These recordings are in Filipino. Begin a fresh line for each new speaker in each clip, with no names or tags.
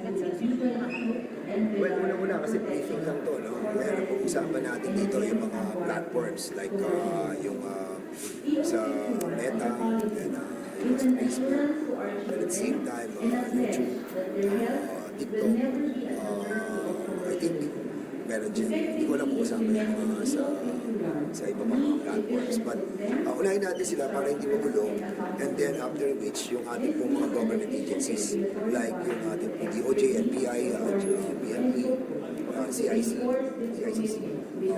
Well, una-una kasi briefing lang to, no? Kaya napag-usapan natin dito yung mga platforms like uh, yung uh, sa Meta and uh, yung sa Facebook. And at the same time, uh, YouTube, uh, TikTok, uh, I think meron dyan. Hindi ko alam kung kasama yung mga sa sa iba mga platforms. But uh, unahin natin sila para hindi magulo. And then after which, yung ating pong mga government agencies like yung ating DOJ, NBI, uh, PNP, uh, CIC, CICC,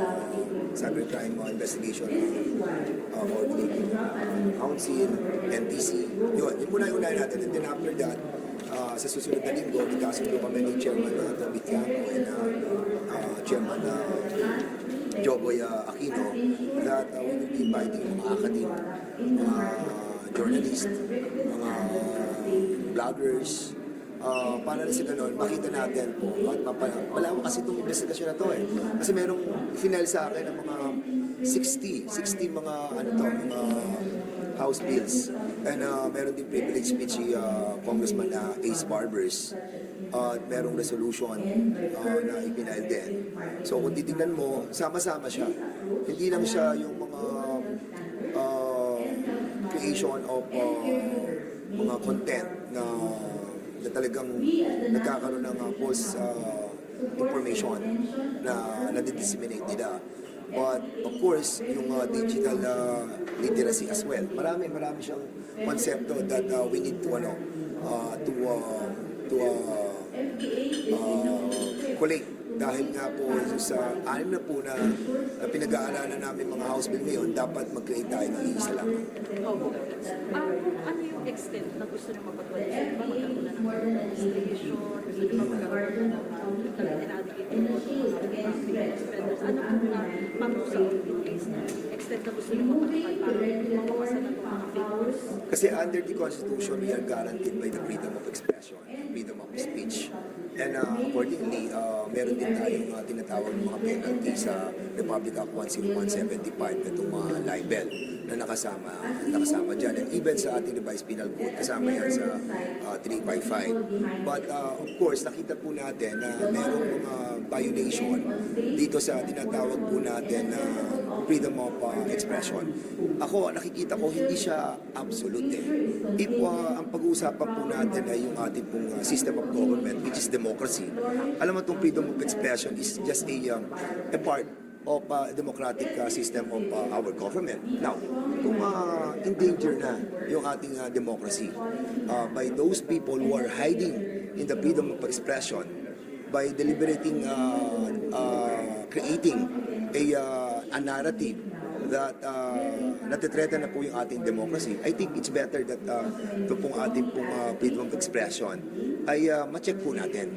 uh, Cybercrime uh, Investigation uh, Coordinating uh, Council, NTC. Yun, yun muna yung unahin natin. And then after that, uh, sa susunod na linggo, nagkasundo kami ni Chairman uh, Toby Tiago and uh, uh, Chairman uh, Joboy uh, Aquino. That uh, we will be inviting mga academic, mga journalists, mga vloggers, uh, para na sa ganun, makita natin po. At mapa- malawak kasi itong investigasyon na to eh. Kasi merong final sa akin ng mga 60, 60 mga ano to, mga House bills. And uh, meron din privilege speech si uh, Congressman uh, Ace Barbers. Uh, merong resolution uh, na ipinail din. So kung titignan mo, sama-sama siya. Hindi lang siya yung mga uh, creation of uh, mga content na, na talagang nagkakaroon ng uh, false uh, information na nadidisseminate nila. But of course, yung uh, digital uh, literacy as well. Marami, marami siyang konsepto that uh, we need to ano uh, to uh, to uh, uh, collate dahil nga po sa anim na po na, na pinag-aaralan namin mga house bill ngayon, dapat mag-create tayo ng isa lang.
Opo. Ah, ano yung extent na gusto na niyo ba talagang inadequate yung mga big spenders? Ano po na panusa in place na
Kasi under the Constitution, we are guaranteed by the freedom of expression, freedom of speech. And uh, accordingly, uh, meron din tayong uh, tinatawag mga penalty sa Republic Act 10175 na itong mga libel na nakasama nakasama dyan. And even sa ating revised penal code, kasama yan sa uh, 355. But uh, of course, nakita po natin na merong mga violation dito sa tinatawag po natin na freedom of uh, expression. Ako, nakikita ko hindi siya absolute eh. If uh, ang pag-uusapan po natin ay yung ating pong uh, system of government, which is democracy, alam mo itong freedom of expression is just a, um, a part of uh, democratic uh, system of uh, our government. Now, kung uh, in danger na yung ating uh, democracy uh, by those people who are hiding in the freedom of expression by deliberating, uh, uh, creating a, uh, a narrative that uh, natitreta na po yung ating democracy, I think it's better that uh, ito pong ating pong uh, freedom of expression ay uh, ma-check po natin.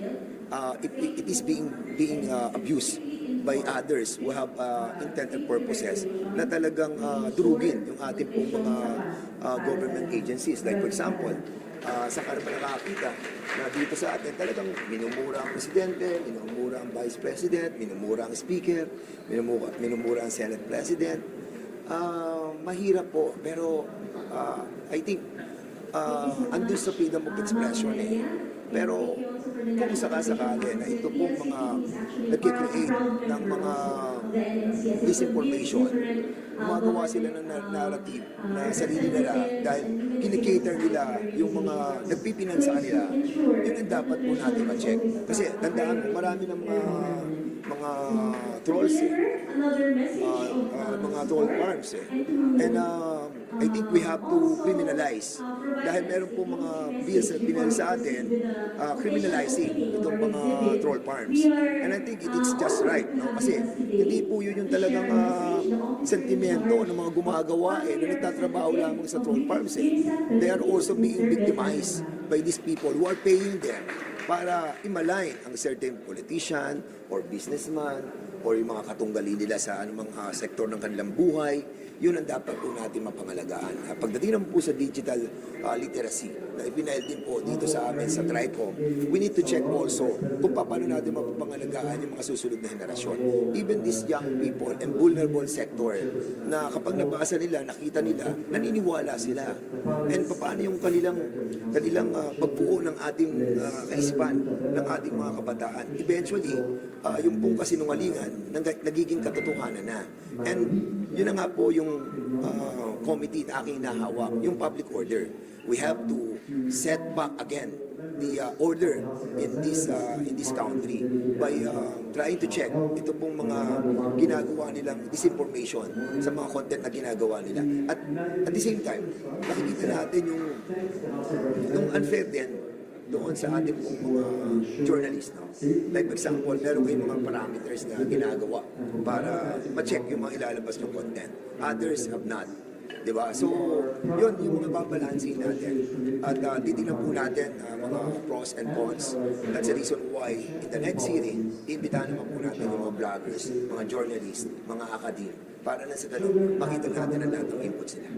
Uh, it, it is being being uh, abused by others who have uh, intent and purposes na talagang uh, durugin yung ating pong mga uh, government agencies. Like for example, uh, sa karama nakakita na dito sa atin talagang minumura ang presidente, minumura ang vice president, minumura ang speaker, minumura, minumura ang senate president. Ah, mahirap po, pero ah, I think uh, andun sa freedom of expression eh. Pero kung sakasakali na ito pong mga nagkikreate ng mga disinformation, gumagawa sila ng nar- narrative na sarili nila dahil kinikater nila yung mga nagpipinan sa kanila, yun ang dapat po natin ma-check. Kasi tandaan marami ng mga mga trolls eh. Uh, uh, mga troll farms eh. And uh, I think we have to criminalize dahil meron po mga bills na pinal sa atin uh, criminalizing itong mga troll farms. And I think it is just right, no? Kasi hindi po yun yung talagang uh, sentimento ng mga gumagawa eh, na nagtatrabaho lamang sa troll farms eh. They are also being victimized by these people who are paying them para imalign ang certain politician or businessman or yung mga katunggali nila sa anumang uh, sektor ng kanilang buhay, yun ang dapat po natin mapangalagaan. Uh, pagdating naman po sa digital uh, literacy na ipinail din po dito sa amin sa TRICOM, we need to check also kung paano natin mapapangalagaan yung mga susunod na henerasyon. Even these young people and vulnerable sector na kapag nabasa nila, nakita nila, naniniwala sila. And paano yung kanilang kanilang uh, pagbuo ng ating uh, kaisipan ng ating mga kabataan. Eventually, ah, yung pong kasinungalingan nagiging katotohanan na. And yun na nga po yung ah, committee na aking nahawak, yung public order. We have to set back again the uh, order in this uh, in this country by uh, trying to check ito pong mga ginagawa nilang disinformation sa mga content na ginagawa nila. At at the same time, nakikita natin yung yung unfair din doon sa ating pong mga journalist. No? Like for example, meron kayong mga parameters na ginagawa para ma-check yung mga ilalabas ng content. Others have not. Di ba? So, yun yung mga babalansin natin. At uh, titignan po natin uh, mga pros and cons. That's the reason why in the next hearing, iimbitahan naman po natin yung mga vloggers, mga journalists, mga academe, para na sa ganun, makita natin ang lahat ng inputs nila.